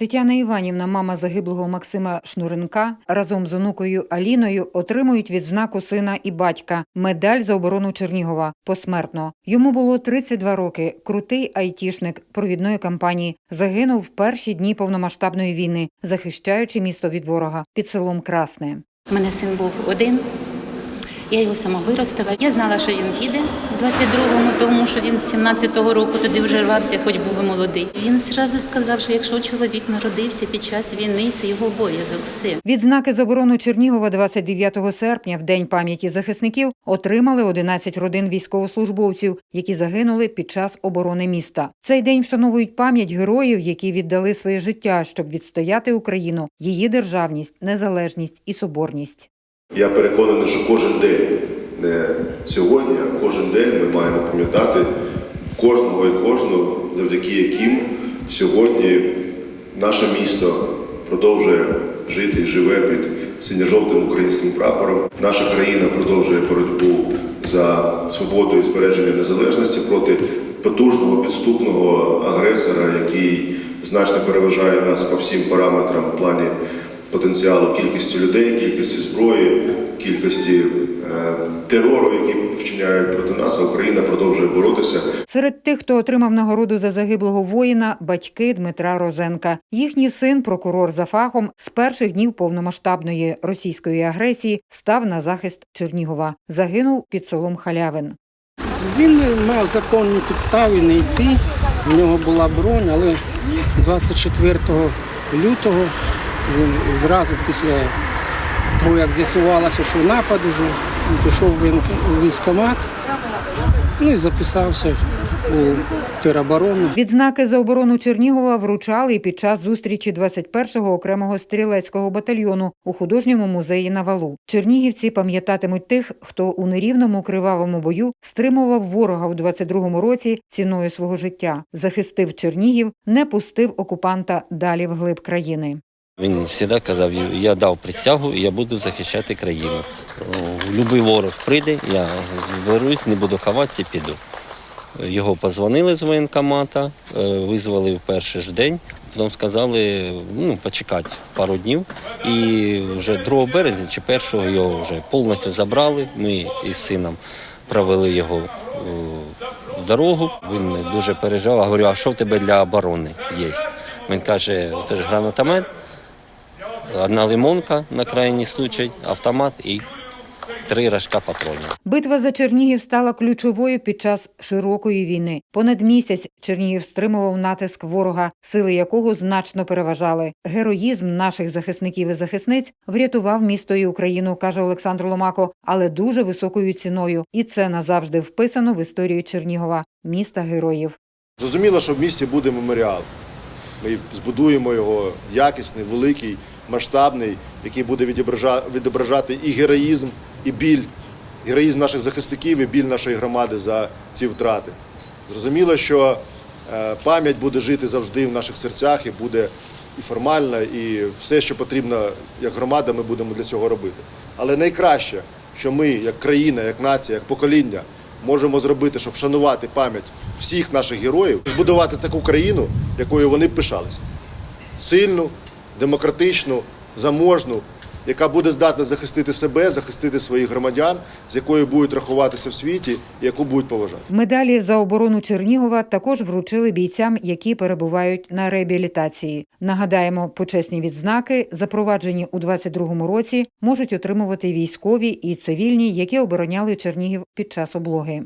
Тетяна Іванівна, мама загиблого Максима Шнуренка, разом з онукою Аліною отримують відзнаку сина і батька медаль за оборону Чернігова посмертно. Йому було 32 роки. Крутий айтішник провідної кампанії загинув в перші дні повномасштабної війни, захищаючи місто від ворога під селом Красне. У мене син був один. Я його сама виростила. Я знала, що він піде в 22-му, тому що він з 17-го року туди вже рвався, хоч був і молодий. Він зразу сказав, що якщо чоловік народився під час війни, це його обов'язок. Все. Відзнаки з оборону Чернігова 29 серпня, в день пам'яті захисників, отримали 11 родин військовослужбовців, які загинули під час оборони міста. Цей день вшановують пам'ять героїв, які віддали своє життя, щоб відстояти Україну, її державність, незалежність і соборність. Я переконаний, що кожен день, не сьогодні, а кожен день ми маємо пам'ятати кожного і кожну, завдяки яким сьогодні наше місто продовжує жити і живе під синьо-жовтим українським прапором. Наша країна продовжує боротьбу за свободу і збереження незалежності проти потужного підступного агресора, який значно переважає нас по всім параметрам в плані потенціалу кількості людей, кількості зброї, кількості е, терору, який вчиняють проти нас, а Україна продовжує боротися. Серед тих, хто отримав нагороду за загиблого воїна, батьки Дмитра Розенка. Їхній син, прокурор за фахом, з перших днів повномасштабної російської агресії став на захист Чернігова. Загинув під селом Халявин. Він мав законні підстави не йти. В нього була бронь, але 24 лютого він зразу після того, як з'ясувалося, що напад уже, пішов він у військкомат, ну і записався у тероборону. Відзнаки за оборону Чернігова вручали і під час зустрічі 21-го окремого стрілецького батальйону у художньому музеї на валу. Чернігівці пам'ятатимуть тих, хто у нерівному кривавому бою стримував ворога у 22-му році ціною свого життя, захистив Чернігів, не пустив окупанта далі вглиб країни. Він завжди казав, я дав присягу і я буду захищати країну. Любий ворог прийде, я зберусь, не буду ховатися, піду. Його позвонили з воєнкомата, е, визвали в перший ж день, потім сказали ну, почекати пару днів. І вже 2 березня чи 1 його вже повністю забрали. Ми із сином провели його е, в дорогу. Він дуже переживав. Говорю, а що в тебе для оборони є? Він каже, це ж гранатомет одна лимонка на крайній случай, автомат і три рожка патронів. Битва за Чернігів стала ключовою під час широкої війни. Понад місяць Чернігів стримував натиск ворога, сили якого значно переважали. Героїзм наших захисників і захисниць врятував місто і Україну, каже Олександр Ломако, але дуже високою ціною. І це назавжди вписано в історію Чернігова, міста героїв. Зрозуміло, що в місті буде меморіал. Ми збудуємо його якісний, великий, масштабний, який буде відображати і героїзм, і біль, героїзм наших захисників, і біль нашої громади за ці втрати. Зрозуміло, що е, пам'ять буде жити завжди в наших серцях і буде і формальна, і все, що потрібно як громада, ми будемо для цього робити. Але найкраще, що ми, як країна, як нація, як покоління, можемо зробити, щоб вшанувати пам'ять всіх наших героїв, збудувати таку країну, якою вони пишалися. Сильну, демократичну, заможну, яка буде здатна захистити себе, захистити своїх громадян, з якою будуть рахуватися в світі яку будуть поважати. Медалі за оборону Чернігова також вручили бійцям, які перебувають на реабілітації. Нагадаємо, почесні відзнаки, запроваджені у 22-му році, можуть отримувати військові і цивільні, які обороняли Чернігів під час облоги.